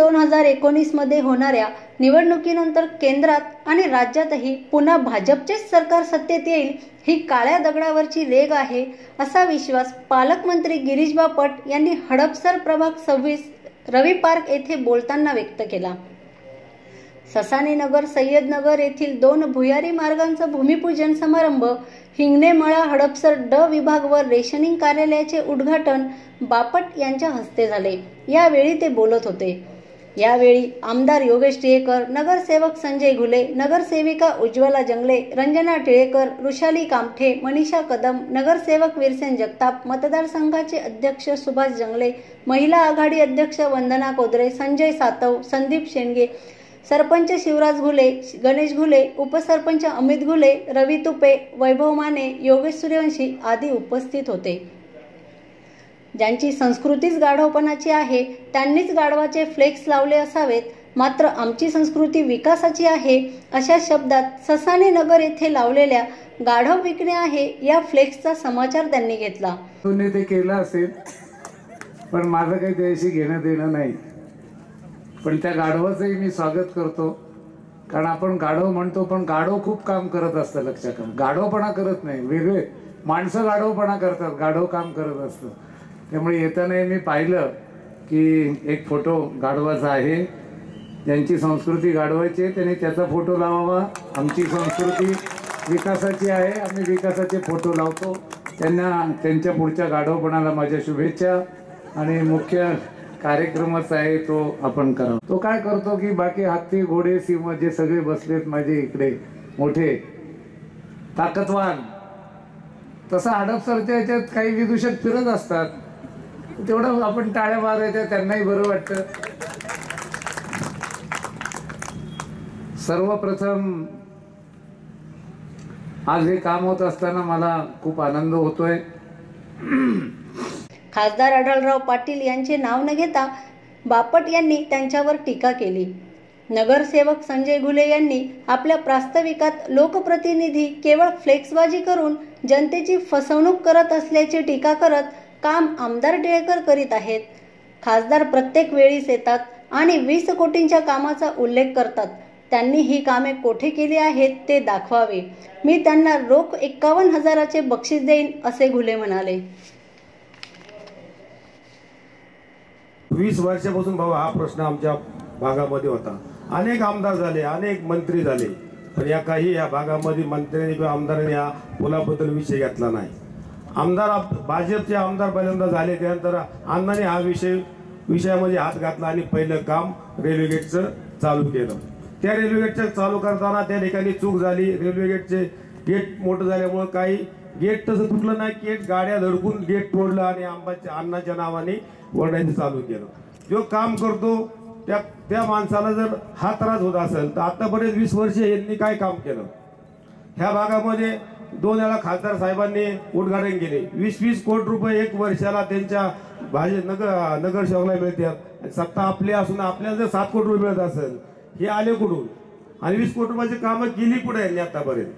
दोन हजार एकोणीसमध्ये होणाऱ्या निवडणुकीनंतर केंद्रात आणि राज्यातही पुन्हा भाजपचेच सरकार सत्तेत येईल ही काळ्या दगडावरची रेग आहे असा विश्वास पालकमंत्री गिरीश बापट यांनी हडपसर प्रभाग सव्वीस रवी पार्क येथे बोलताना व्यक्त केला. ससानीनगर सय्यदनगर येथील दोन भुयारी मार्गांचा भूमिपूजन समारंभ हिंगणेमळा हडपसर ड विभाग व रेशनिंग कार्यालयाचे उद्घाटन बापट यांच्या हस्ते झाले. यावेळी ते बोलत होते. यावेळी आमदार योगेश टिळेकर नगरसेवक संजय घुले नगरसेविका उज्ज्वला जंगले रंजना टिळेकर ऋषाली कामठे मनीषा कदम नगरसेवक वीरसेन जगताप मतदारसंघाचे अध्यक्ष सुभाष जंगले महिला आघाडी अध्यक्ष वंदना कोदरे संजय सातव संदीप शेंडगे सरपंच शिवराज घुले गणेश घुले उपसरपंच अमित घुले रवी तुपे वैभव माने योगेश सूर्यवंशी आदी उपस्थित होते. ज्यांची संस्कृतीच गाढवपणाची आहे त्यांनीच गाढवाचे फ्लेक्स लावले असावेत. मात्र आमची संस्कृती विकासाची आहे अशा शब्दात ससाने नगर येथे लावलेल्या गाढव विकणे आहे या फ्लेक्सचा समाचार त्यांनी घेतला. ते केलं असेल पण माझं काही त्याशी घेणं देणं नाही. पण त्या गाढवाचंही मी स्वागत करतो. कारण आपण गाढव म्हणतो पण गाढव खूप काम करत असतं लक्षात. गाढवपणा करत नाही वेगळे. माणसं गाढवपणा करतात गाढव काम करत असतं. त्यामुळे येताना मी पाहिलं की एक फोटो गाढवाचा आहे. त्यांची संस्कृती गाढवायची आहे. त्यांनी त्याचा फोटो लावावा. आमची संस्कृती विकासाची आहे. आम्ही विकासाचे फोटो लावतो. त्यांना त्यांच्या पुढच्या गाढवपणाला माझ्या शुभेच्छा. आणि मुख्य कार्यक्रमच आहे तो आपण करावा. तो काय करतो की बाकी हत्ती घोडे सिंह जे सगळे बसलेत माझे इकडे मोठे. ताकदवान. तसा हडपसरच्या याच्यात काही विदूषक फिरत असतात. तेवढं आपण टाळ्या मारायच्या त्यांनाही बरं वाटतं. सर्वप्रथम आज हे काम होत असताना मला खूप आनंद होतोय. खासदार आढळराव पाटील यांचे नाव न घेता बापट यांनी त्यांच्यावर टीका केली. नगरसेवक संजय घुले यांनी आपल्या प्रास्ताविकात लोकप्रतिनिधी केवळ फ्लेक्सबाजी करून जनतेची फसवणूक करत असल्याची टीका करत काम आमदार टिळेकर करीत आहेत. खासदार प्रत्येक वेळीस येतात आणि वीस कोटींच्या कामाचा उल्लेख करतात. त्यांनी ही कामे कोठे केली आहेत ते दाखवावे. मी त्यांना रोख एक्कावन्न हजाराचे बक्षीस देईन असे घुले म्हणाले. वीस वर्षापासून भाऊ हा प्रश्न आमच्या भागामध्ये होता. अनेक आमदार झाले अनेक मंत्री झाले पण या काही या भागामध्ये मंत्र्यांनी किंवा आमदारांनी या पुलाबद्दल विषय घेतला नाही. आमदार आप- भाजपचे आमदार पहिल्यांदा झाले त्यानंतर अण्णाने हा विषय विषयामध्ये हात घातला आणि पहिलं काम रेल्वे गेटचं चालू केलं. त्या रेल्वे गेटचं चालू करताना त्या ठिकाणी चूक झाली. रेल्वे गेटचे गेट मोठं झाल्यामुळं काही गेट तसं तुटलं नाही. गेट गाड्या धडकून गेट तोडलं आणि आंबाच्या अण्णाच्या नावाने ओरडायचं चालू केलं. जो काम करतो त्या त्या माणसाला जर हा त्रास होत असेल तर आतापर्यंत वीस वर्ष यांनी काय काम केलं? ह्या भागामध्ये दोन वेळा खासदार साहेबांनी उद्घाटन केले. वीस वीस कोटी रुपये एक वर्षाला त्यांच्या भाजप नगर नगरसेवकला मिळतात सत्ता आपली असून आपल्याला जर सात कोटी रुपये मिळत असेल हे आले कुठून? आणि वीस कोटी रुपयाची कामं केली कुठे यांनी आतापर्यंत?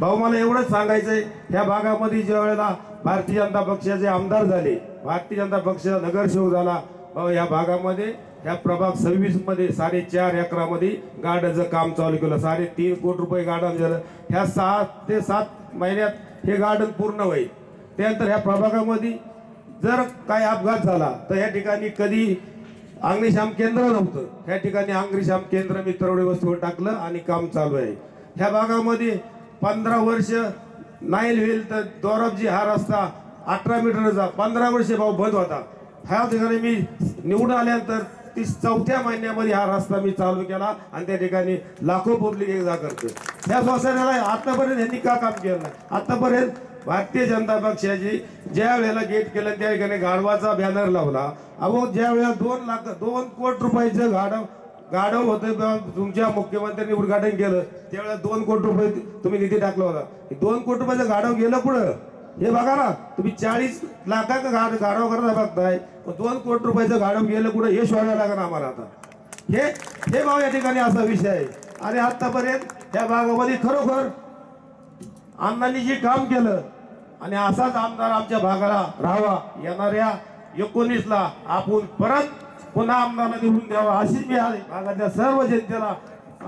भाऊ मला एवढंच सांगायचंय ह्या भागामध्ये ज्या वेळेला भारतीय जनता पक्षाचे आमदार झाले भारतीय जनता पक्ष नगरसेवक झाला या भागामध्ये ह्या प्रभाग सव्वीसमध्ये साडेचार एकरामध्ये गार्डनचं काम चालू केलं. साडेतीन कोटी रुपये गार्डन झालं. ह्या सहा ते सात महिन्यात हे गार्डन पूर्ण होईल. त्यानंतर ह्या प्रभागामध्ये जर काही अपघात झाला तर या ठिकाणी कधी अग्निशाम केंद्र नव्हतं. ह्या ठिकाणी अग्निशाम केंद्र मी तरवडे वस्तूवर टाकलं आणि काम चालू आहे. ह्या भागामध्ये पंधरा वर्ष नाईल होईल तर दोरबजी हा रस्ता अठरा मीटरचा पंधरा वर्ष भाऊ बंद होता. ह्या ठिकाणी मी निवडून आल्यानंतर ती चौथ्या महिन्यामध्ये हा रस्ता मी चालू केला आणि त्या ठिकाणी लाखो पब्लिक एकदा करतो करते ह्या सोसायटीला आतापर्यंत यांनी का काम केलं नाही? आतापर्यंत भारतीय जनता पक्षाची ज्या वेळेला गेट केलं त्या ठिकाणी गाढवाचा बॅनर लावला. अहो ज्या वेळेला दोन लाख दोन कोटी रुपयाचं गाढव गाढव होतं तुमच्या मुख्यमंत्र्यांनी उद्घाटन केलं. त्यावेळेला दोन कोटी रुपये तुम्ही निधी टाकला होता. दोन कोटी रुपयाचं गाढव गेलं पुढं. हे बघा ना तुम्ही चाळीस लाखाचं गाड गाडव करता बघताय. दोन कोटी रुपयाचं गाडव गेलं कुठं हे शोधायला लागणार आम्हाला आता. हे हे भाव या ठिकाणी असा विषय आहे. आणि आतापर्यंत या भागामध्ये खरोखर अण्णांनी जे काम केलं आणि असाच आमदार आमच्या भागाला राहावा येणाऱ्या एकोणीस ला आपण परत पुन्हा आमदारांना निवडून द्यावा अशीच मी भागातल्या सर्व जनतेला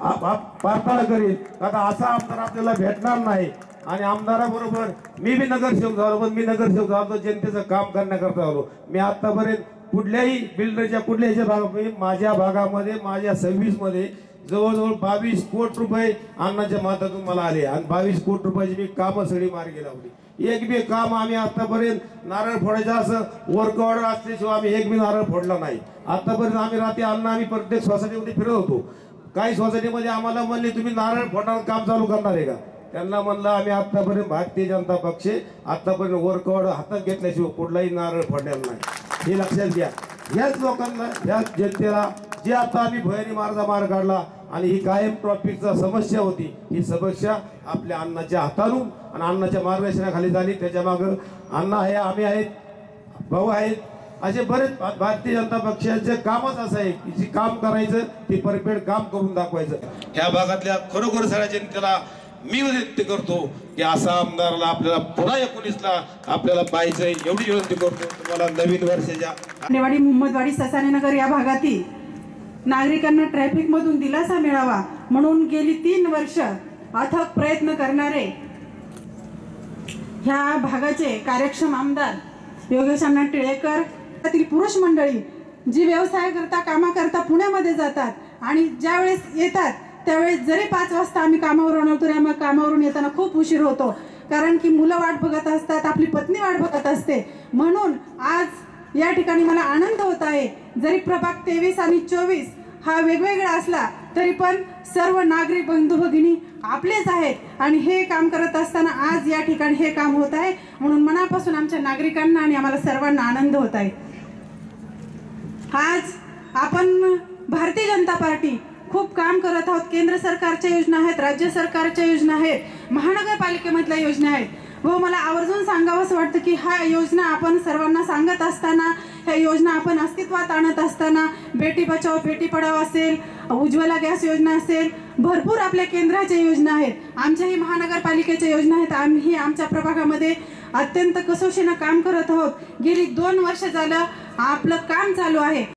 आ- करीन. आता असा आमदार आपल्याला भेटणार नाही. आणि आमदाराबरोबर मी बी नगरसेवक झालो पण मी नगरसेवक झालो जनतेचं काम करण्याकरता आलो. मी आतापर्यंत कुठल्याही बिल्डरच्या कुठल्याही भागामध्ये माझ्या भागामध्ये माझ्या सर्व्हिसमध्ये जवळजवळ बावीस कोटी रुपये अन्नाच्या माध्यमातून मला आले. आणि बावीस कोटी रुपयाची मी कामं सगळी मार्गी लावली. एक बी काम आम्ही आतापर्यंत नारळ फोडायचं असं वर्क ऑर्डर असल्याशिवाय आम्ही एक बी नारळ फोडला नाही. आतापर्यंत आम्ही रात्री अन्न आम्ही प्रत्येक सोसायटीमध्ये फिरत होतो. काही सोसायटीमध्ये आम्हाला म्हणले तुम्ही नारळ फोडणार काम चालू करणार आहे का? त्यांना म्हणलं आम्ही आतापर्यंत भारतीय जनता पक्ष आतापर्यंत वरकवाड हातात घेतल्याशिवाय कुठलाही नारळ फोडणार नाही. हे लक्षात घ्या. ह्याच लोकांना ह्याच जनतेला जे आता आम्ही भयानी मार्ग मार काढला आणि ही कायम ट्रॉफिकचा समस्या होती ही समस्या आपल्या अण्णाच्या हाताळून आणि अन्नाच्या मार्गदर्शनाखाली झाली. त्याच्या मागं अण्णा आहे आम्ही आहेत भाऊ आहेत. असे बरेच भा- भारतीय जनता पक्षाचे कामच असं आहे की जे काम करायचं ते परफेक्ट काम करून दाखवायचं. ह्या भागातल्या खरोखर सगळ्या जनतेला मी विनंती करतो की असा आमदाराला आपल्याला पुन्हा एकोणीसला आपल्याला पाहिजे एवढी विनंती करतो. तुम्हाला नवीन वर्षाच्या नेवाडी मुहम्मदवाडी ससानेनगर या भागातील नागरिकांना ट्रॅफिक मधून दिलासा मिळावा म्हणून गेली तीन वर्ष अथक प्रयत्न करणारे ह्या भागाचे कार्यक्षम आमदार योगेश अण्णा टिळेकर त्यातील पुरुष मंडळी जी व्यवसाय करता कामा करता पुण्यामध्ये जातात आणि ज्या वेळेस येतात त्यावेळेस जरी पाच वाजता आम्ही कामावरून तरी आम्हाला कामावरून येताना खूप उशीर होतो. कारण की मुलं वाट बघत असतात आपली पत्नी वाट बघत असते. म्हणून आज या ठिकाणी मला आनंद होत आहे. जरी प्रभाग तेवीस आणि चोवीस हा वेगवेगळा असला तरी पण सर्व नागरिक बंधू भगिनी आपलेच आहेत. आणि हे काम करत असताना आज या ठिकाणी हे काम होत आहे. म्हणून मनापासून आमच्या नागरिकांना आणि आम्हाला सर्वांना आनंद होत आहे. आज आपण भारतीय जनता पार्टी खूप काम करत आहोत. केंद्र सरकारच्या योजना आहेत राज्य सरकारच्या योजना आहेत महानगरपालिकेमधल्या योजना आहेत. व मला आवर्जून सांगावंसं वाटतं की ह्या योजना आपण सर्वांना सांगत असताना ह्या योजना आपण अस्तित्वात आणत असताना बेटी बचाव बेटी पढाव असेल उज्ज्वला गॅस योजना असेल भरपूर आपल्या केंद्राच्या योजना आहेत. आमच्याही महानगरपालिकेच्या योजना आहेत. आम्ही आमच्या प्रभागामध्ये अत्यंत कसोशीनं काम करत आहोत. गेली दोन वर्ष झालं आपलं काम चालू आहे.